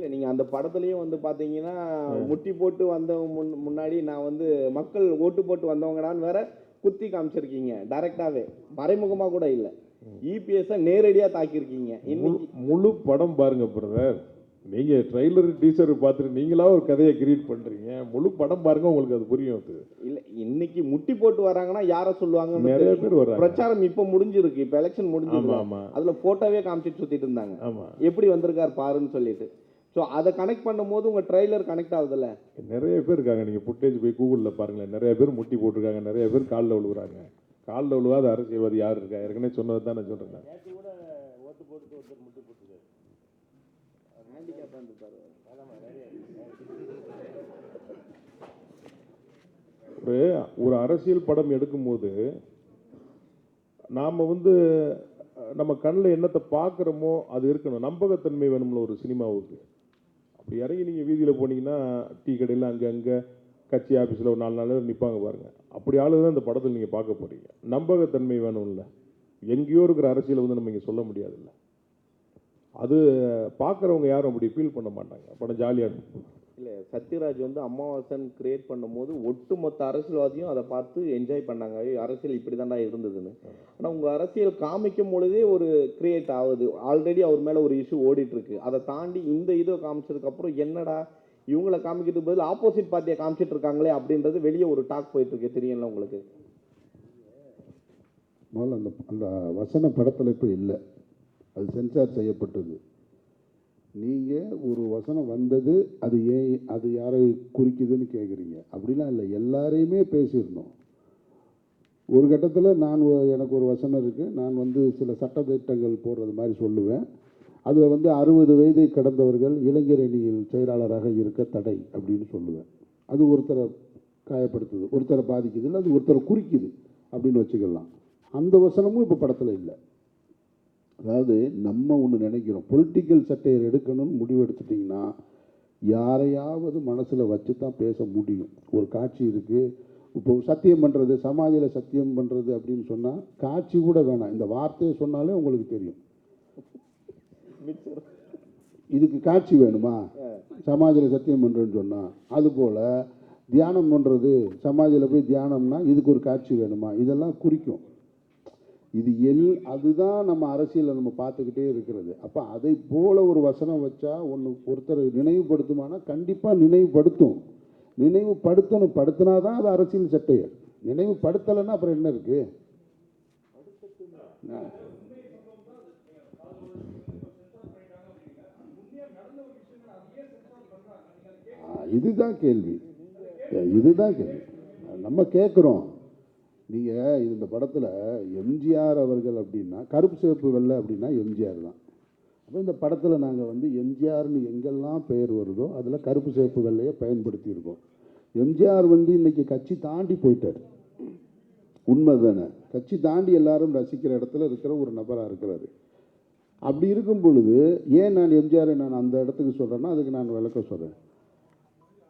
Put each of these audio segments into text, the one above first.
இல்லை நீங்கள் அந்த படத்துலேயே வந்து பார்த்தீங்கன்னா முட்டி போட்டு வந்த முன் முன்னாடி நான் வந்து மக்கள் ஓட்டு போட்டு வந்தவங்கடான்னு வேற குத்தி காமிச்சிருக்கீங்க டைரக்டாவே மறைமுகமாக கூட இல்லை. இபிஎஸ்ஸை நேரடியாக தாக்கியிருக்கீங்க. இன்னைக்கு முழு- படம் பாருங்க பிரதர் நீங்க ட்ரைலர் டீசர் பார்த்துட்டு நீங்களா ஒரு கதையை கிரியேட் பண்றீங்க. முழு படம் பாருங்க உங்களுக்கு அது புரியும் அது. இல்லை இன்னைக்கு முட்டி போட்டு வராங்கன்னா யாரை சொல்லுவாங்கன்னு நிறைய. பேர் வர்றாங்க. பிரச்சாரம் இப்போ முடிஞ்சிருக்கு இப்போ எலெக்ஷன் முடிஞ்சிருக்கு. ஆமா அதுல போட்டோவே காமிச்சிட்டு சுத்திட்டு இருந்தாங்க. ஆமா. எப்படி வந்திருக்கார் பாருன்னு சொல்லிட்டு. ஸோ அதை கனெக்ட் பண்ணும்போது உங்க ட்ரைலர் கனெக்ட் ஆகுதுல்ல? நிறைய பேர் இருக்காங்க. நீங்க ஃபுட்டேஜ் போய் கூகுளில் பாருங்களேன். நிறைய பேர் முட்டி போட்டிருக்காங்க. நிறைய பேர் காலில் விழுகுறாங்க காலில் விழுவாத அரசியல்வாதி யார் இருக்கா? ஏற்கனவே சொன்னது தான் நான் சொல்றேன். ஒரு ஒரு அரசியல் படம் எடுக்கும்போது நாம் வந்து நம்ம கண்ணில் என்னத்தை பார்க்குறோமோ அது இருக்கணும். நம்பகத்தன்மை வேணும்ல ஒரு சினிமாவுக்கு. அப்படி இறங்கி நீங்கள் வீதியில் போனீங்கன்னா டீ கடையில் அங்கே அங்கே கட்சி ஆஃபீஸில் ஒரு நாலு நாள் நிற்பாங்க பாருங்கள் அப்படி ஆளு தான் இந்த படத்தில் நீங்கள் பார்க்க போகிறீங்க நம்பகத்தன்மை வேணும்ல. எங்கேயோ இருக்கிற அரசியலை வந்து நம்ம இங்கே சொல்ல முடியாதுல்ல. அது பார்க்குறவங்க யாரும் அப்படி ஃபீல் பண்ண மாட்டாங்க. படம் ஜாலியாக இருக்கும் இல்லை சத்யராஜ் வந்து அமாவாசன் கிரியேட் பண்ணும்போது ஒட்டுமொத்த அரசியல்வாதியும் அதை பார்த்து என்ஜாய் பண்ணாங்க. அரசியல் இப்படி இருந்ததுன்னு. ஆனால் உங்கள் அரசியல் காமிக்கும் பொழுதே ஒரு கிரியேட் ஆகுது. ஆல்ரெடி அவர் மேலே ஒரு இஷ்யூ ஓடிட்டுருக்கு. அதை தாண்டி இந்த இதை காமிச்சதுக்கப்புறம் என்னடா இவங்களை காமிக்கிறதுக்கு பதில் ஆப்போசிட் பார்ட்டியை காமிச்சிட்டு இருக்காங்களே அப்படின்றது வெளியே ஒரு டாக் போயிட்டு இருக்கு தெரியல உங்களுக்கு? முதல்ல அந்த அந்த வசன படத்தில் இப்போ இல்லை. அது சென்சார் செய்யப்பட்டது. நீங்கள் ஒரு வசனம் வந்தது அது ஏன் அது யாரை குறிக்குதுன்னு கேட்குறீங்க அப்படிலாம் இல்லை. எல்லாரையுமே பேசியிருந்தோம். ஒரு கட்டத்தில் நான் எனக்கு ஒரு வசனம் இருக்குது நான் வந்து சில சட்டத்திட்டங்கள் போடுறது மாதிரி சொல்லுவேன். அதில் வந்து அறுபது வயதை கடந்தவர்கள் இளைஞர் அணியில் செயலாளராக இருக்க தடை அப்படின்னு சொல்லுவேன். அது ஒருத்தரை காயப்படுத்துது ஒருத்தரை பாதிக்குது இல்லை அது ஒருத்தரை குறிக்குது அப்படின்னு வச்சுக்கலாம். அந்த வசனமும் இப்போ படத்தில் இல்லை. அதாவது நம்ம ஒன்று நினைக்கிறோம். பொலிட்டிக்கல் சட்டையர் எடுக்கணும்னு முடிவு எடுத்துட்டிங்கன்னா யாரையாவது மனசில் வச்சு தான் பேச முடியும். ஒரு காட்சி இருக்குது இப்போ சத்தியம் பண்ணுறது சமாஜில் சத்தியம் பண்ணுறது அப்படின்னு சொன்னால் காட்சி கூட வேணாம். இந்த வார்த்தையை சொன்னாலே உங்களுக்கு தெரியும். இதுக்கு காட்சி வேணுமா? சமாஜில் சத்தியம் பண்ணுறேன்னு சொன்னால் அதுபோல் தியானம் பண்ணுறது சமாஜில் போய் தியானம்னா இதுக்கு ஒரு காட்சி வேணுமா? இதெல்லாம் குறிக்கும். இது எல் அதுதான் நம்ம அரசியலில் நம்ம பார்த்துக்கிட்டே இருக்கிறது. அப்போ அதை போல ஒரு வசனம் வச்சா ஒன்று ஒருத்தர் நினைவுபடுத்துமானா கண்டிப்பாக நினைவுபடுத்தும். நினைவுபடுத்தணும். படுத்தினா தான் அது அரசியல் சட்டையர் நினைவுபடுத்தலைன்னா அப்புறம் என்ன இருக்கு? ஆ. ஆ, இதுதான் கேள்வி. இதுதான் கேள்வி. நம்ம கேட்குறோம் நீங்கள் இந்த படத்தில் எம்ஜிஆர் அவர்கள் அப்படின்னா கருப்பு சிவப்பு வெள்ளை அப்படின்னா எம்ஜிஆர் தான். அப்போ இந்த படத்தில் நாங்கள் வந்து எம்ஜிஆர்னு எங்கெல்லாம் பெயர் வருதோ அதில் கருப்பு சிவப்பு வெள்ளையை பயன்படுத்தியிருக்கோம். எம்ஜிஆர் வந்து இன்றைக்கி கட்சி தாண்டி போயிட்டார். உண்மை தானே. கட்சி தாண்டி எல்லாரும் ரசிக்கிற இடத்துல இருக்கிற ஒரு நபராக இருக்கிறாரு. அப்படி இருக்கும் பொழுது ஏன் நான் எம்ஜிஆரை நான் அந்த இடத்துக்கு சொல்கிறேன்னா அதுக்கு நான் விளக்க சொல்கிறேன்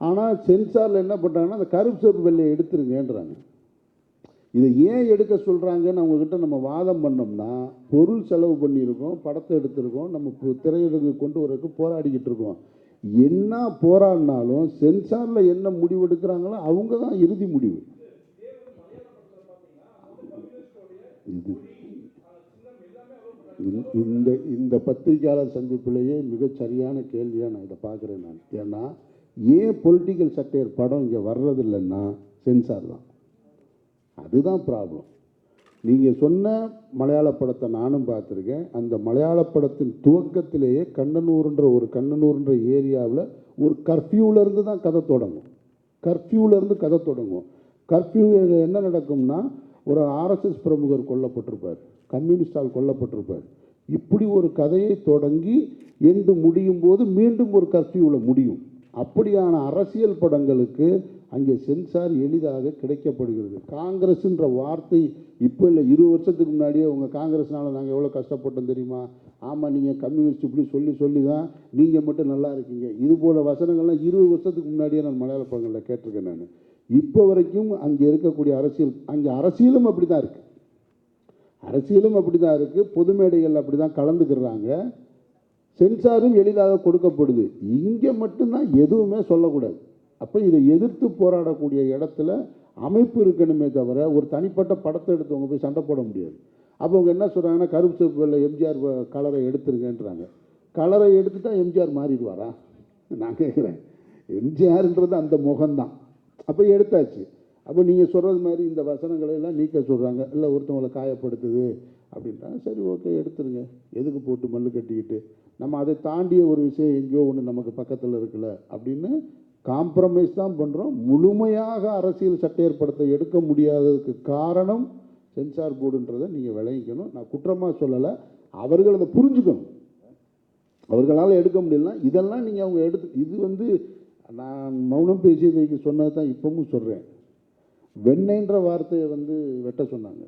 ஆனால் சென்சாரில் என்ன பண்ணுறாங்கன்னா அந்த கருப்பு சிவப்பு வெள்ளையை எடுத்துருங்கன்றாங்க. இதை ஏன் எடுக்க சொல்கிறாங்கன்னு அவங்கக்கிட்ட நம்ம வாதம் பண்ணோம்னா பொருள் செலவு பண்ணியிருக்கோம் படத்தை எடுத்திருக்கோம் நம்ம பு- கொண்டு வரதுக்கு போராடிக்கிட்டு இருக்கோம். என்ன போராடினாலும் சென்சாரில் என்ன முடிவு எடுக்கிறாங்களோ அவங்க தான் இறுதி முடிவு. இது இந்த- இந்த இந்த பத்திரிகையாளர் சந்திப்பிலேயே மிகச் சரியான கேள்வியாக நான் இதை பார்க்குறேன் நான். ஏன்னா ஏன் பொலிட்டிக்கல் சட்டையர் படம் இங்கே வர்றதில்லைன்னா சென்சார் தான். அதுதான் ப்ராப்ளம் நீங்கள் சொன்ன மலையாள படத்தை நானும் பார்த்துருக்கேன். அந்த மலையாள படத்தின் துவக்கத்திலேயே கண்ணனூர்ன்ற ஒரு கண்ணனூர்ன்ற ஏரியாவில் ஒரு கர்ஃப்யூவிலேருந்து தான் கதை தொடங்கும். கர்ஃப்யூவிலேருந்து கதை தொடங்கும். கர்ஃப்யூ என்ன நடக்கும்னா ஒரு ஆர்எஸ்எஸ் பிரமுகர் கொல்லப்பட்டிருப்பார். கம்யூனிஸ்டால் கொல்லப்பட்டிருப்பார். இப்படி ஒரு கதையை தொடங்கி எண்டு முடியும் போது மீண்டும் ஒரு கர்ஃப்யூவில் முடியும். அப்படியான அரசியல் படங்களுக்கு அங்கே சென்சார் எளிதாக கிடைக்கப்படுகிறது. காங்கிரஸ்ன்ற வார்த்தை இப்போ இல்லை இரு வருஷத்துக்கு முன்னாடியே உங்கள் காங்கிரஸ்னால நாங்கள் எவ்வளோ கஷ்டப்பட்டோம் தெரியுமா? ஆமாம் நீங்கள் கம்யூனிஸ்ட் இப்படி சொல்லி சொல்லி தான் நீங்கள் மட்டும் நல்லா இருக்கீங்க. இது போல் வசனங்கள்லாம் இருபது வருஷத்துக்கு முன்னாடியே நான் மலையாள படங்களில் கேட்டிருக்கேன் நான். இப்போ வரைக்கும் அங்கே இருக்கக்கூடிய அரசியல் அங்கே அரசியலும் அப்படி தான் இருக்குது அரசியலும் அப்படி தான் இருக்குது பொது மேடைகள் அப்படி தான் கலந்துக்கிறாங்க. சென்சாரும் எளிதாக கொடுக்கப்படுது. இங்கே மட்டும்தான் எதுவுமே சொல்லக்கூடாது. அப்போ இதை எதிர்த்து போராடக்கூடிய இடத்துல அமைப்பு இருக்கணுமே தவிர ஒரு தனிப்பட்ட படத்தை எடுத்தவங்க போய் சண்டை போட முடியாது. அப்போ அவங்க என்ன சொல்கிறாங்கன்னா கருப்பு சிவப்பு வெள்ளை எம்ஜிஆர் கலரை எடுத்துருங்கன்றாங்க. கலரை எடுத்துட்டா எம்ஜிஆர் மாறிடுவாரா? நான் கேட்குறேன் எம்ஜிஆர்ன்றது அந்த முகம்தான். அப்போ எடுத்தாச்சு. அப்போ நீங்கள் சொல்கிறது மாதிரி இந்த வசனங்களை எல்லாம் நீக்க சொல்கிறாங்க இல்லை ஒருத்தவங்களை காயப்படுத்துது அப்படின்றாங்க. சரி ஓகே எடுத்துருங்க. எதுக்கு போட்டு மல்லு கட்டிக்கிட்டு? நம்ம அதை தாண்டிய ஒரு விஷயம் எங்கேயோ ஒன்று நமக்கு பக்கத்தில் இருக்குல்ல அப்படின்னு காம்ப்ரமைஸ் தான் பண்ணுறோம் முழுமையாக அரசியல் சட்ட ஏற்படுத்த எடுக்க முடியாததுக்கு காரணம் சென்சார் போர்டுன்றதை நீங்கள் விளங்கிக்கணும். நான் குற்றமாக சொல்லலை. அவர்கள் அதை புரிஞ்சுக்கணும். அவர்களால் எடுக்க முடியலனா இதெல்லாம் நீங்கள் அவங்க எடுத்து இது வந்து நான் மௌனம் பேசியதைக்கு சொன்னது தான் இப்பவும் சொல்கிறேன் வெண்ணெய்ன்ற வார்த்தையை வந்து வெட்ட சொன்னாங்க.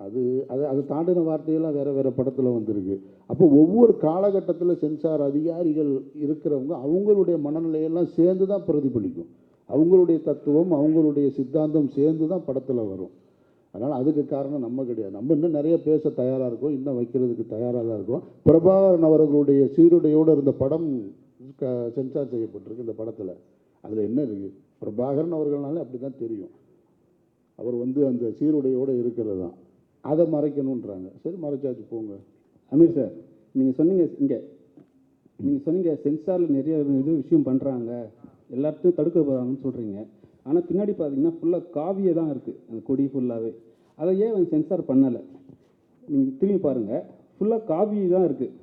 அது அது அது தாண்டின வார்த்தையெல்லாம் வேறு வேறு படத்தில் வந்திருக்கு. அப்போ ஒவ்வொரு காலகட்டத்தில் சென்சார் அதிகாரிகள் இருக்கிறவங்க அவங்களுடைய மனநிலையெல்லாம் சேர்ந்து தான் பிரதிபலிக்கும். அவங்களுடைய தத்துவம் அவங்களுடைய சித்தாந்தம் சேர்ந்து தான் படத்தில் வரும். அதனால் அதுக்கு காரணம் நம்ம கிடையாது. நம்ம இன்னும் நிறைய பேச தயாராக இருக்கோம். இன்னும் வைக்கிறதுக்கு தயாராக தான் இருக்கோம். பிரபாகரன் அவர்களுடைய சீருடையோடு இருந்த படம் க- சென்சார் செய்யப்பட்டிருக்கு இந்த படத்தில். அதில் என்ன இருக்குது பிரபாகரன் அவர்கள்னாலே அப்படி தான் தெரியும். அவர் வந்து அந்த சீருடையோடு இருக்கிறது தான். அதை மறைக்கணுன்றாங்க சரி மறைச்சாச்சு போங்க. அமீர் சார் நீங்கள் சொன்னீங்க இங்கே நீங்கள் சொன்னீங்க சென்சாரில் நிறைய இது விஷயம் பண்ணுறாங்க எல்லாத்தையும் தடுக்க போகிறாங்கன்னு சொல்கிறீங்க ஆனால் பின்னாடி பார்த்தீங்கன்னா ஃபுல்லாக காவியே தான் இருக்குது அந்த கொடி ஃபுல்லாகவே அதை ஏன் அவன் சென்சார் பண்ணலை? நீங்கள் திரும்பி பாருங்கள் ஃபுல்லாக காவி தான் இருக்குது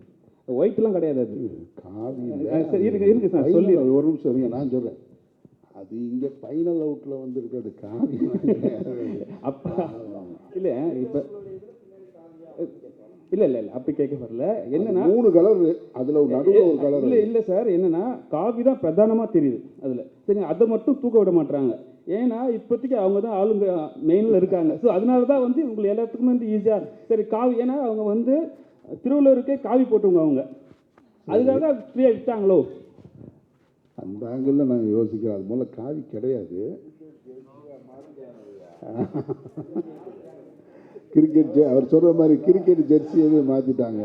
ஒயிட்லாம் கிடையாது அது. காவி இருக்கு இருக்கு சார் சொல்லி ஒரு நிமிஷம் இருங்க நான் சொல்கிறேன் அது இங்கே ஃபைனல் அவுட்டில் வந்திருக்கிறது காவி அப்பா இல்லை இப்போ இல்லை இல்லை இல்லை அப்படி கேட்க வரல. என்னன்னா மூணு கலர் அதில் நடுவில் ஒரு கலர் இல்ல இல்ல சார் என்னன்னா காவி தான் பிரதானமா தெரியுது அதுல. சரி அதை மட்டும் தூக்க விட மாட்டாங்க ஏன்னா இப்போதைக்கு அவங்க தான் ஆளுங்க மெயினில் இருக்காங்க. ஸோ அதனால தான் வந்து உங்களுக்கு எல்லாத்துக்குமே வந்து ஈஸியாக சரி காவி ஏன்னா அவங்க வந்து திருவள்ளுவருக்கே காவி போட்டுங்க அவங்க. அதுக்காக தான் ஃப்ரீயாக விட்டாங்களோ? அந்த ஆங்கிளில் நான் யோசிக்கிறேன். அது முதல்ல காவி கிடையாது. கிரிக்கெட் அவர் சொல்கிற மாதிரி கிரிக்கெட் ஜெர்சியவே மாற்றிட்டாங்க